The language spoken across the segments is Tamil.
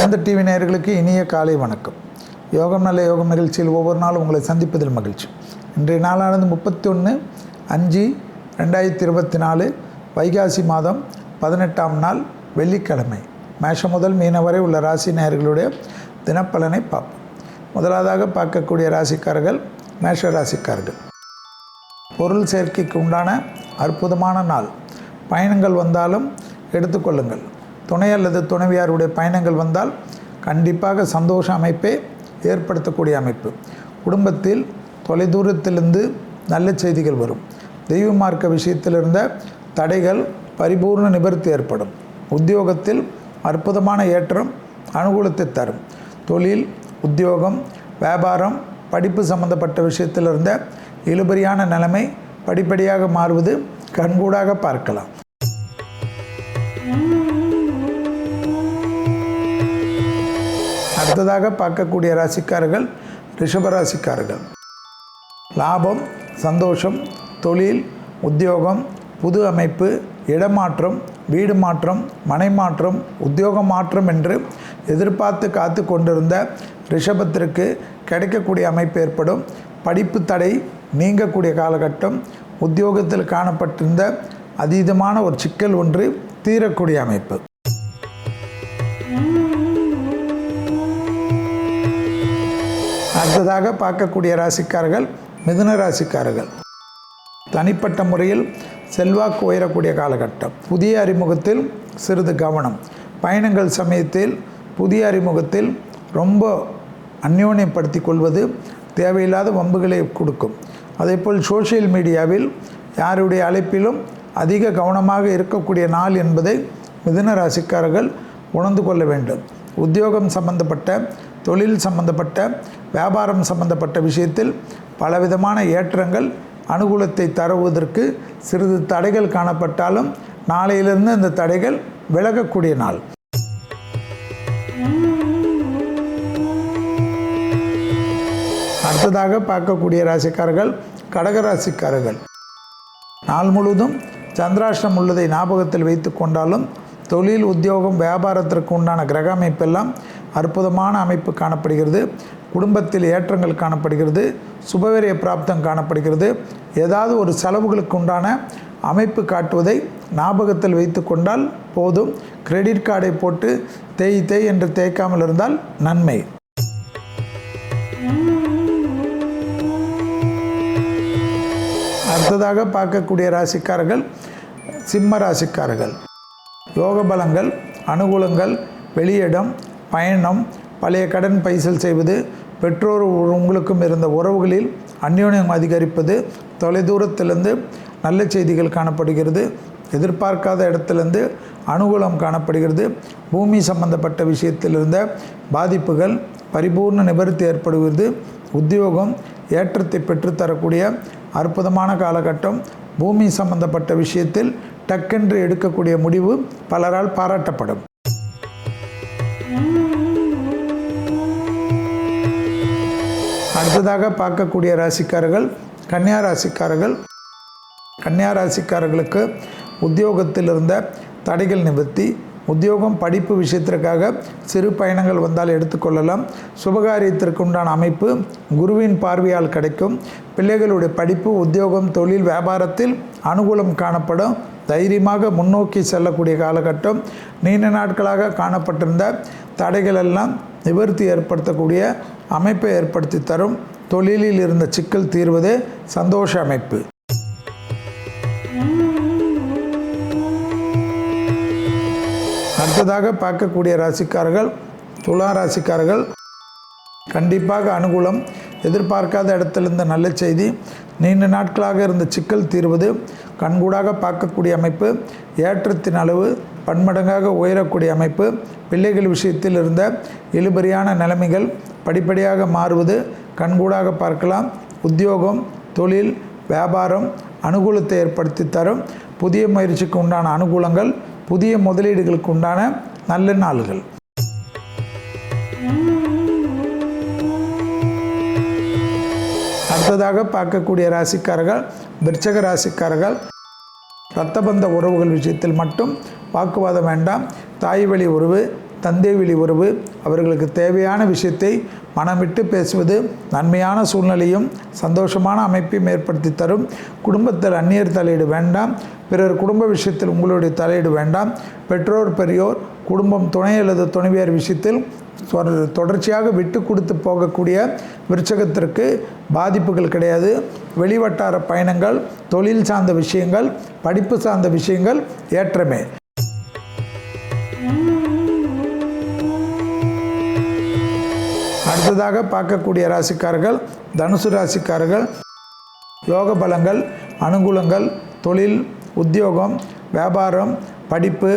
வேந்த டிவி நேயர்களுக்கு இனிய காலை வணக்கம். யோகம் நல்ல யோகம் நிகழ்ச்சியில் ஒவ்வொரு நாளும் உங்களை சந்திப்பதில் மகிழ்ச்சி. இன்றைய நாளானது முப்பத்தி ஒன்று அஞ்சு ரெண்டாயிரத்தி இருபத்தி நாலு வைகாசி மாதம் பதினெட்டாம் நாள் வெள்ளிக்கிழமை. மேஷம் முதல் மீன வரை உள்ள ராசி நேயர்களுடைய தினப்பலனை பார்ப்போம். முதலாவதாக பார்க்கக்கூடிய ராசிக்காரர்கள் மேஷ ராசிக்காரர்கள். பொருள் சேர்க்கைக்கு உண்டான அற்புதமான நாள். பயணங்கள் வந்தாலும் எடுத்துக்கொள்ளுங்கள் துணை அல்லது துணைவியாருடைய பயணங்கள் வந்தால் கண்டிப்பாக சந்தோஷ அமைப்பை ஏற்படுத்தக்கூடிய அமைப்பு. குடும்பத்தில் தொலைதூரத்திலிருந்து நல்ல செய்திகள் வரும். தெய்வ மார்க்க விஷயத்தில் இருந்த தடைகள் பரிபூர்ண நிவர்த்தி ஏற்படும். உத்தியோகத்தில் அற்புதமான ஏற்றம் அனுகூலத்தை தரும். தொழில் உத்தியோகம் வியாபாரம் படிப்பு சம்பந்தப்பட்ட விஷயத்தில் இருந்த இழுபறியான நிலைமை படிப்படியாக மாறுவது கண்கூடாக பார்க்கலாம். அடுத்ததாக பார்க்கக்கூடிய ராசிக்காரர்கள் ரிஷபராசிக்காரர்கள் லாபம் சந்தோஷம் தொழில் உத்தியோகம் புது அமைப்பு இடமாற்றம் வீடு மாற்றம் மனை மாற்றம் உத்தியோக மாற்றம் என்று எதிர்பார்த்து காத்து கொண்டிருந்த ரிஷபத்திற்கு கிடைக்கக்கூடிய அமைப்பு ஏற்படும். படிப்பு தடை நீங்கக்கூடிய காலகட்டம் உத்தியோகத்தில் காணப்பட்டிருந்த அதீதமான ஒரு சிக்கல் ஒன்று தீரக்கூடிய அமைப்பு. அடுத்ததாக பார்க்கக்கூடிய ராசிக்காரர்கள் மிதுன ராசிக்காரர்கள். தனிப்பட்ட முறையில் செல்வாக்கு உயரக்கூடிய காலகட்டம். புதிய அறிமுகத்தில் சிறிது கவனம். பயணங்கள் சமயத்தில் புதிய அறிமுகத்தில் ரொம்ப அந்யோன்யப்படுத்தி கொள்வது தேவையில்லாத வம்புகளை கொடுக்கும். அதேபோல் சோஷியல் மீடியாவில் யாருடைய அழைப்பிலும் அதிக கவனமாக இருக்கக்கூடிய நாள் என்பதை மிதுன ராசிக்காரர்கள் உணர்ந்து கொள்ள வேண்டும். உத்தியோகம் சம்பந்தப்பட்ட தொழில் சம்பந்தப்பட்ட வியாபாரம் சம்பந்தப்பட்ட விஷயத்தில் பலவிதமான ஏற்றங்கள் அனுகூலத்தை தருவதற்கு சிறிது தடைகள் காணப்பட்டாலும் நாளையிலிருந்து இந்த தடைகள் விலகக்கூடிய நாள். அடுத்ததாக பார்க்கக்கூடிய ராசிக்காரர்கள் கடகராசிக்காரர்கள் நாள் முழுவதும் சந்திராஷ்டம் உள்ளதை ஞாபகத்தில் வைத்து கொண்டாலும் தொழில் உத்தியோகம் வியாபாரத்திற்கு உண்டான கிரக அமைப்பெல்லாம் அற்புதமான அமைப்பு காணப்படுகிறது. குடும்பத்தில் ஏற்றங்கள் காணப்படுகிறது. சுபவரிய பிராப்தம் காணப்படுகிறது. ஏதாவது ஒரு செலவுகளுக்கு உண்டான அமைப்பு காட்டுவதை ஞாபகத்தில் வைத்து கொண்டால் போதும். கிரெடிட் கார்டை போட்டு தேய் தேய் என்று தேய்க்காமல் இருந்தால் நன்மை. அடுத்ததாக பார்க்கக்கூடிய ராசிக்காரர்கள் சிம்ம ராசிக்காரர்கள். யோக பலங்கள் அனுகூலங்கள் வெளியிடம் பயணம் பழைய கடன் பைசல் செய்வது பெற்றோர் உங்களுக்கும் இருந்த உறவுகளில் அந்யோன்யம் அதிகரிப்பது தொலைதூரத்திலிருந்து நல்ல செய்திகள் காணப்படுகிறது எதிர்பார்க்காத இடத்திலிருந்து அனுகூலம் காணப்படுகிறது பூமி சம்பந்தப்பட்ட விஷயத்தில் இருந்த பாதிப்புகள் பரிபூர்ண நிவர்த்தி ஏற்படுகிறது உத்தியோகம் ஏற்றத்தை பெற்றுத்தரக்கூடிய அற்புதமான காலகட்டம் பூமி சம்பந்தப்பட்ட விஷயத்தில் டக்கென்று எடுக்கக்கூடிய முடிவு பலரால் பாராட்டப்படும். அடுத்ததாக பார்க்கக்கூடிய ராசிக்காரர்கள் கன்னியா ராசிக்காரர்கள். கன்னியா ராசிக்காரர்களுக்கு உத்தியோகத்தில் இருந்த தடைகள் நிவர்த்தி. உத்தியோகம் படிப்பு விஷயத்திற்காக சிறு பயணங்கள் வந்தால் எடுத்துக்கொள்ளலாம் சுபகாரியத்திற்கு உண்டான அமைப்பு குருவின் பார்வையால் கிடைக்கும். பிள்ளைகளுடைய படிப்பு உத்தியோகம் தொழில் வியாபாரத்தில் அனுகூலம் காணப்படும். தைரியமாக முன்னோக்கி செல்லக்கூடிய காலகட்டம். நீண்ட நாட்களாக காணப்பட்டிருந்த தடைகள் எல்லாம் நிவர்த்தி ஏற்படுத்தக்கூடிய அமைப்பை ஏற்படுத்தி தரும் தொழிலில் இருந்த சிக்கல் தீர்வதே சந்தோஷ அமைப்பு. அடுத்ததாக பார்க்கக்கூடிய ராசிக்காரர்கள் துலா ராசிக்காரர்கள் கண்டிப்பாக அனுகூலம் எதிர்பார்க்காத இடத்திலிருந்த நல்ல செய்தி நீண்ட நாட்களாக இருந்த சிக்கல் தீர்வது கண்கூடாக பார்க்கக்கூடிய அமைப்பு ஏற்றத்தின் அளவு பன்மடங்காக உயரக்கூடிய அமைப்பு பிள்ளைகள் விஷயத்தில் இருந்த இழுபறியான நிலைமைகள் படிப்படியாக மாறுவது கண்கூடாக பார்க்கலாம் உத்தியோகம் தொழில் வியாபாரம் அனுகூலத்தை ஏற்படுத்தி தரும் புதிய முயற்சிக்கு உண்டான அனுகூலங்கள் புதிய முதலீடுகளுக்கு உண்டான நல்ல நாள்கள். அடுத்ததாக பார்க்கக்கூடிய ராசிக்காரர்கள் விருச்சக ராசிக்காரர்கள் இரத்தபந்த உறவுகள் விஷயத்தில் மட்டும் வாக்குவாதம் வேண்டாம். தாய் வழி உறவு தந்தை வழி உறவு அவர்களுக்கு தேவையான விஷயத்தை மனமிட்டு பேசுவது நன்மையான சூழ்நிலையும் சந்தோஷமான அமைப்பையும் ஏற்படுத்தி தரும். குடும்பத்தில் அந்நியர் தலையீடு வேண்டாம். பிறர் குடும்ப விஷயத்தில் உங்களுடைய தலையீடு வேண்டாம். பெற்றோர் பெரியோர் குடும்பம் துணை அல்லது துணைவியார் விஷயத்தில் தொடர்ச்சியாக விட்டு கொடுத்து போகக்கூடிய விருச்சகத்திற்கு பாதிப்புகள் கிடையாது. வெளிவட்டார பயணங்கள் தொழில் சார்ந்த விஷயங்கள் படிப்பு சார்ந்த விஷயங்கள் ஏற்றமே. அடுத்ததாக பார்க்கக்கூடிய ராசிக்காரர்கள் தனுசு ராசிக்காரர்கள் யோக பலங்கள் அனுகூலங்கள் தொழில் உத்தியோகம் வியாபாரம் படிப்பு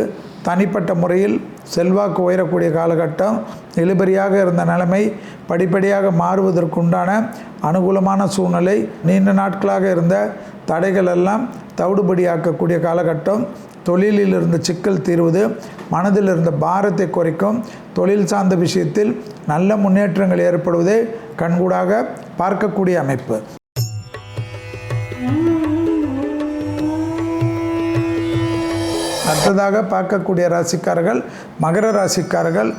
தனிப்பட்ட முறையில் செல்வாக்கு உயரக்கூடிய காலகட்டம் இழுபறியாக இருந்த நிலைமை படிப்படியாக மாறுவதற்குண்டான அனுகூலமான சூழ்நிலை நீண்ட நாட்களாக இருந்த தடைகள் எல்லாம் தவிடுபடியாக்கக்கூடிய காலகட்டம் தொழிலில் இருந்த சிக்கல் தீர்வது மனதில் இருந்த பாரத்தை குறைக்கும் தொழில் சார்ந்த விஷயத்தில் நல்ல முன்னேற்றங்கள் ஏற்படுவதை கண்கூடாக பார்க்கக்கூடிய அமைப்பு. அடுத்ததாக பார்க்கக்கூடிய ராசிக்காரர்கள் மகர ராசிக்காரர்கள்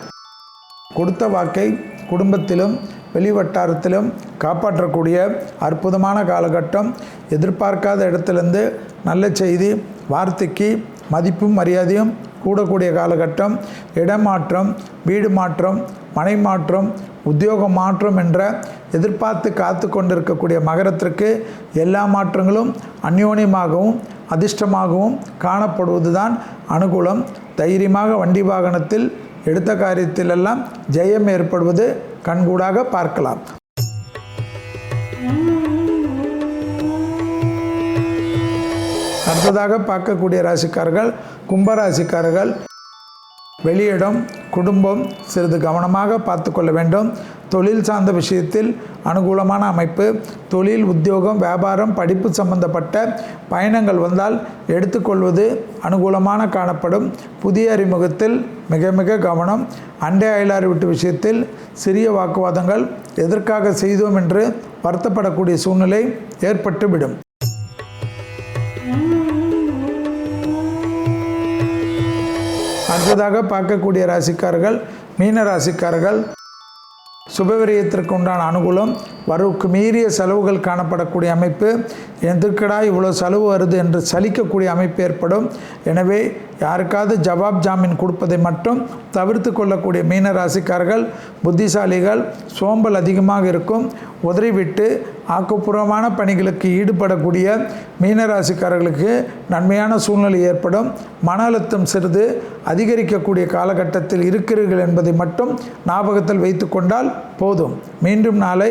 கொடுத்த வாக்கை குடும்பத்திலும் வெளிவட்டாரத்திலும் காப்பாற்றக்கூடிய அற்புதமான காலகட்டம். எதிர்பார்க்காத இடத்துலேருந்து நல்ல செய்தி வார்த்தைக்கு மதிப்பும் மரியாதையும் கூடக்கூடிய காலகட்டம் இடமாற்றம் வீடு மாற்றம் மனை மாற்றம் உத்தியோக மாற்றம் என்ற எதிர்பார்த்து காத்து கொண்டிருக்கக்கூடிய மகரத்திற்கு எல்லா மாற்றங்களும் அந்யோன்யமாகவும் அதிர்ஷ்டமாகவும் காணப்படுவதுதான் அனுகூலம். தைரியமாக வண்டி வாகனத்தில் எடுத்த காரியத்திலெல்லாம் ஜெயம் ஏற்படுவது கண்கூடாக பார்க்கலாம். அடுத்ததாக பார்க்கக்கூடிய ராசிக்காரர்கள் கும்பராசிக்காரர்கள். வெளியிடம் குடும்பம் சிறிது கவனமாக பார்த்து கொள்ள வேண்டும். தொழில் சார்ந்த விஷயத்தில் அனுகூலமான அமைப்பு தொழில் உத்தியோகம் வியாபாரம் படிப்பு சம்பந்தப்பட்ட பயணங்கள் வந்தால் எடுத்துக்கொள்வது அனுகூலமான காணப்படும். புதிய அறிமுகத்தில் மிக மிக கவனம். அண்டை அயலாறு வீட்டு விஷயத்தில் சிறிய வாக்குவாதங்கள் எதற்காக செய்தோம் என்று வருத்தப்படக்கூடிய சூழ்நிலை ஏற்பட்டுவிடும். அடுத்ததாக பார்க்கக்கூடிய ராசிக்காரர்கள் மீன ராசிக்காரர்கள் சுபவிரயத்திற்கு உண்டான அனுகூலம் வரவுக்கு மீறிய செலவுகள் காணப்படக்கூடிய அமைப்பு எதற்கடா இவ்வளோ செலவு வருது என்று சலிக்கக்கூடிய அமைப்பு ஏற்படும். எனவே யாருக்காவது ஜவாப் ஜாமீன் கொடுப்பதை மட்டும் தவிர்த்து கொள்ளக்கூடிய மீன ராசிக்காரர்கள் புத்திசாலிகள் சோம்பல் அதிகமாக இருக்கும் உதறிவிட்டு ஆக்கப்பூர்வமான பணிகளுக்கு ஈடுபடக்கூடிய மீனராசிக்காரர்களுக்கு நன்மையான சூழ்நிலை ஏற்படும். மன அழுத்தம் சிறிது அதிகரிக்கக்கூடிய காலகட்டத்தில் இருக்கிறீர்கள் என்பதை மட்டும் ஞாபகத்தில் வைத்து கொண்டால் போதும். மீண்டும் நாளை